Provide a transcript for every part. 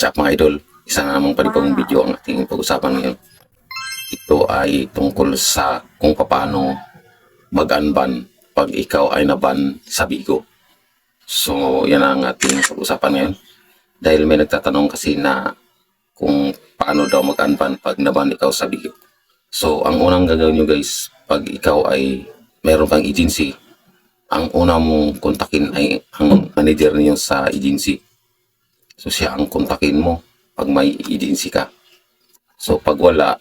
What's up mga idol? Isa na namang panibagong video ang ating pag-usapan ngayon. Ito ay tungkol sa kung paano mag-unban pag ikaw ay naban sa Bigo. So, yan ang ating pag-usapan ngayon. Dahil may nagtatanong kasi na kung paano daw mag-unban pag naban ikaw sa Bigo. So, ang unang gagawin nyo guys, pag ikaw ay meron kang agency, ang una mong kontakin ay ang manager niyo sa agency. So siya ang kontakin mo pag may agency ka. So pag wala,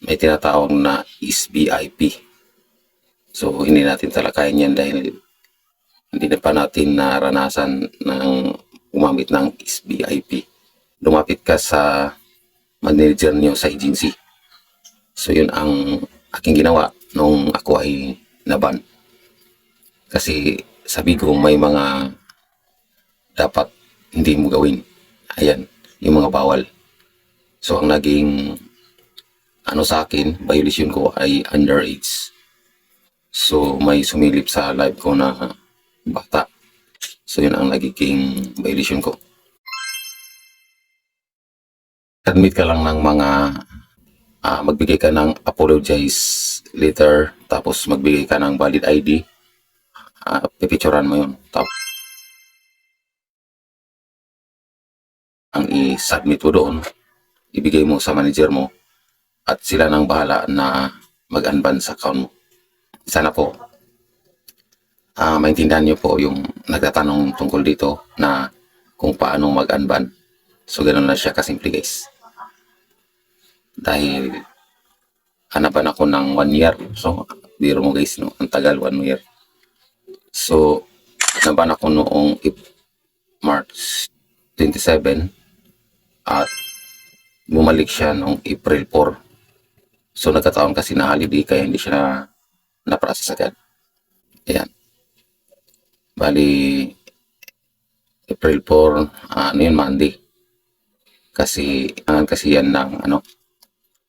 may tinatawag na SBIP. So hindi natin talakayan yan dahil hindi na pa natin naranasan ng gumamit ng SBIP. Lumapit ka sa manager niyo sa agency. So yun ang aking ginawa nung ako ay naban. Kasi sabi ko may mga dapat hindi mo gawin. Ayan, yung mga bawal. So ang naging ano sa akin, violation ko ay underage. So may sumilip sa live ko na bata. So yun ang nagiging violation ko. Admit ka lang ng mga ah, magbigay ka ng apologize letter tapos magbigay ka ng valid ID uh, pipicturean mo yun. Tapos, ang i-submit mo doon, ibigay mo sa manager mo, at sila nang bahala na mag-unban sa account mo. Sana po, ah maintindihan niyo po yung nagtatanong tungkol dito na kung paano mag-unban. So, ganun na siya kasimple guys. Dahil, hanapan ako ng one year. So, biro mo guys, no? Ang tagal, one year. So, naban ako noong March 27 at bumalik siya noong April 4. So, nagkataon kasi na holiday kaya hindi siya na, na-process agad. Ayan. Bali, April 4, ah, ano yun, Monday. Kasi, ang kasi yan ng, ano,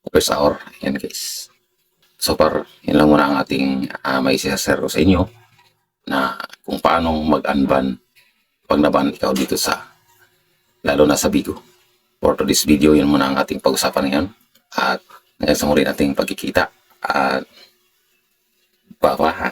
first hour. Ayan guys. So far, yun lang muna ang ating uh, may sisasero sa inyo na kung paano mag-unban pag naban ikaw dito sa lalo na sa Bigo. For today's video, yun muna ang ating pag-usapan ngayon. At ngayon sa muli nating pagkikita. At bye-bye.